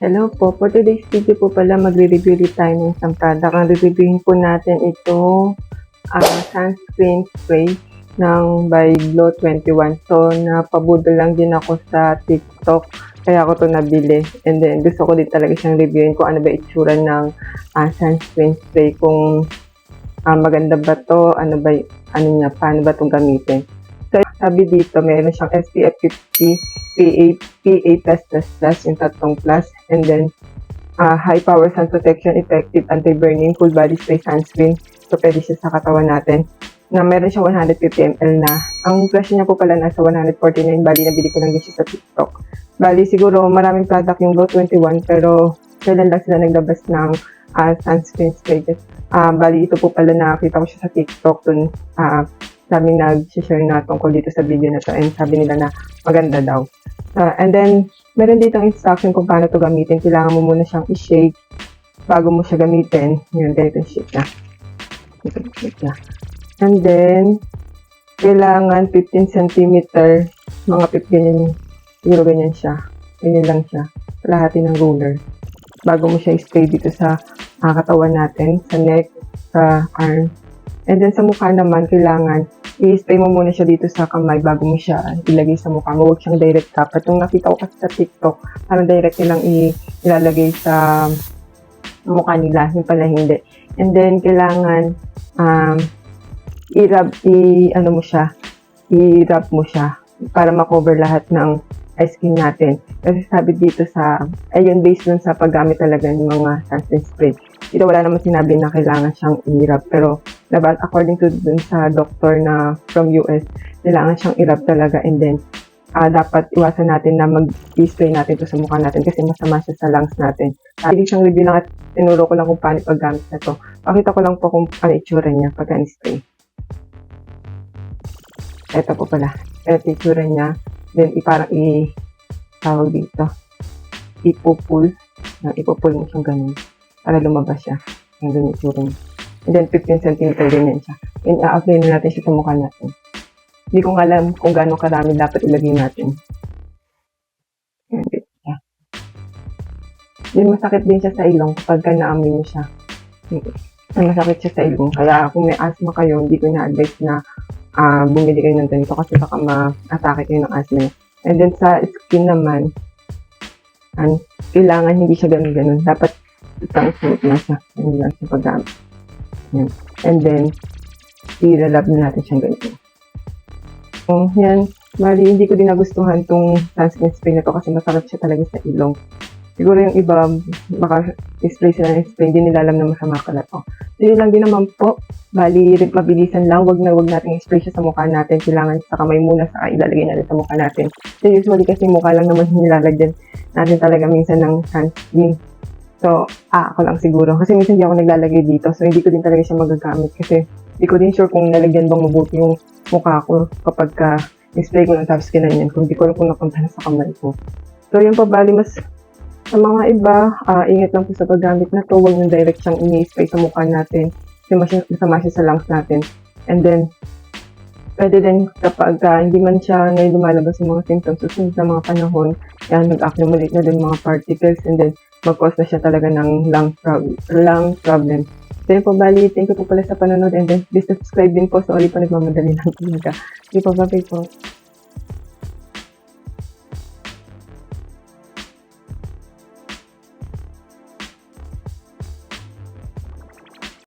Hello po, for today's video po pala magre-review ulit tayo ng isang product. Ang reviewin po natin ito ah, sunscreen spray ng by Glow 21. So, napabudol lang din ako sa TikTok kaya ako to nabili. And then, gusto ko din talaga siyang reviewin kung ano ba itsura ng ah, sunscreen spray. Kung ah, maganda ba to, ano ba, ano niya, paano ba itong gamitin. So, sabi dito, meron siyang SPF 50, PA, PA+++, yung tatlong plus, and then uh, high power sun protection, effective anti-burning, full body spray sunscreen. So, pwede siya sa katawan natin. Na meron siya 150 ml na. Ang presyo niya po pala nasa 149, bali nabili ko lang din siya sa TikTok. Bali, siguro maraming product yung Glow 21, pero kailan lang sila naglabas ng uh, sunscreen spray. Uh, bali, ito po pala nakakita ko siya sa TikTok dun uh, sabi nag-share na tungkol dito sa video na to and sabi nila na maganda daw. Uh, and then, meron dito ang instruction kung paano to gamitin. Kailangan mo muna siyang i-shake bago mo siya gamitin. Yun, ganito shake yung shake niya. And then, kailangan 15 cm, mga 50 ganyan, siguro ganyan siya. Ganyan lang siya. Kalahati ng ruler. Bago mo siya i-spray dito sa ah, katawan natin, sa neck, sa arm. And then sa mukha naman, kailangan i-spray mo muna siya dito sa kamay bago mo siya ilagay sa mukha mo. Huwag siyang direct tap. At yung nakita ko kasi sa TikTok, parang direct nilang ilalagay sa mukha nila. Yung pala hindi. And then, kailangan um, i-rub, i- ano mo siya, i-rub mo siya para makover lahat ng skin natin. Kasi sabi dito sa, ayun, based dun sa paggamit talaga ng mga sunscreen spray. Dito wala naman sinabi na kailangan siyang i-rub. Pero, diba, according to dun sa doctor na from US, kailangan siyang i-rub talaga and then, ah dapat iwasan natin na mag-spray natin to sa mukha natin kasi masama siya sa lungs natin. Uh, hindi siyang review lang at tinuro ko lang kung paano paggamit na to. Pakita ko lang po kung ano itsura niya pag spray Ito po pala. Ito itsura niya. Then, iparang i tawag dito. Ipupull. Na ipupull mo siyang ganun. Para lumabas siya. Yung ganun itsura. And then, 15 cm din yan siya. And, i-apply na natin siya sa mukha natin. Hindi ko alam kung gaano karami dapat ilagay natin. Yan, siya. Then, masakit din siya sa ilong kapag ka naamoy mo siya. Mm. Masakit siya sa ilong. Kaya kung may asthma kayo, hindi ko na-advise na ah bumili kayo ng ganito kasi baka ma-atake kayo ng asthma. And then sa skin naman, an, kailangan hindi siya ganun ganun. Dapat isang smooth na siya. Hindi lang siya paggamit. Yan. And then, i-rub na natin siyang ganito. So, yan. Bali, hindi ko din nagustuhan tong sunscreen spray na to kasi masakit siya talaga sa ilong. Siguro yung iba, baka spray sila ng spray, hindi nila alam na masama pala to. So, yun lang din naman po. Bali, mabilisan lang. Wag na wag natin i-spray siya sa mukha natin. Kailangan sa kamay muna sa ilalagay natin sa mukha natin. So, usually kasi mukha lang naman nilalagyan natin talaga minsan ng sunscreen. So, ah, ako lang siguro. Kasi minsan hindi ako naglalagay dito. So, hindi ko din talaga siya magagamit. Kasi, hindi ko din sure kung nalagyan bang mabuti yung mukha ko kapag ka spray ko ng tapos kinanyan. Kung hindi ko alam kung napunta na sa kamay ko. So, yung pabali, mas sa mga iba, ah, ingat lang po sa paggamit na to. Huwag yung direct siyang ini-spray sa mukha natin. Kasi mas- masama siya sa lungs natin. And then, pwede din kapag ah, hindi man siya ngayon lumalabas yung mga symptoms, susunod sa mga panahon, yan, nag-accumulate na din mga particles and then mag-cause na siya talaga ng lung, prob- lung problem. So yun po, bali, thank you po pala sa panonood and then please subscribe din po sa Oli pa nagmamadali lang talaga. Hindi po, bye po.